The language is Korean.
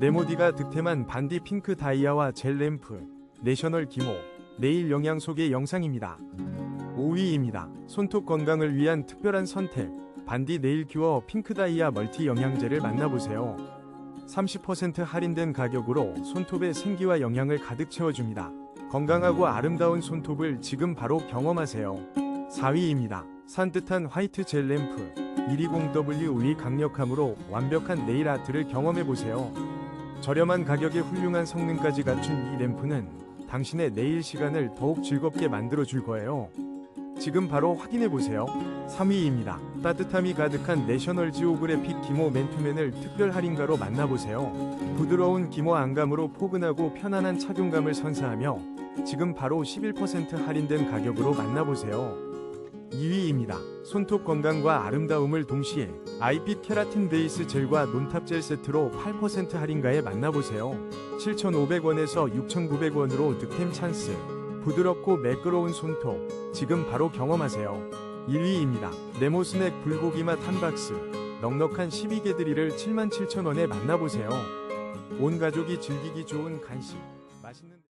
네모디가 득템한 반디 핑크 다이아와 젤 램프, 내셔널 기모, 내일 영양 소개 영상입니다. 5위입니다. 손톱 건강을 위한 특별한 선택, 반디 네일 큐어 핑크 다이아 멀티 영양제를 만나보세요. 30% 할인된 가격으로 손톱의 생기와 영양을 가득 채워줍니다. 건강하고 아름다운 손톱을 지금 바로 경험하세요. 4위입니다. 산뜻한 화이트 젤 램프 120W의 강력함으로 완벽한 네일 아트를 경험해보세요. 저렴한 가격에 훌륭한 성능까지 갖춘 이 램프는 당신의 네일 시간을 더욱 즐겁게 만들어 줄 거예요. 지금 바로 확인해 보세요. 3위입니다. 따뜻함이 가득한 내셔널 지오그래픽 기모 맨투맨을 특별 할인가로 만나보세요. 부드러운 기모 안감으로 포근하고 편안한 착용감을 선사하며 지금 바로 11% 할인된 가격으로 만나보세요. 2위입니다. 손톱 건강과 아름다움을 동시에 아이빛 케라틴 베이스 젤과 논탑 젤 세트로 8% 할인가에 만나보세요. 7,500원에서 6,900원으로 득템 찬스. 부드럽고 매끄러운 손톱. 지금 바로 경험하세요. 1위입니다. 네모 스낵 불고기 맛 한 박스. 넉넉한 12개들이를 77,000원에 만나보세요. 온 가족이 즐기기 좋은 간식. 맛있는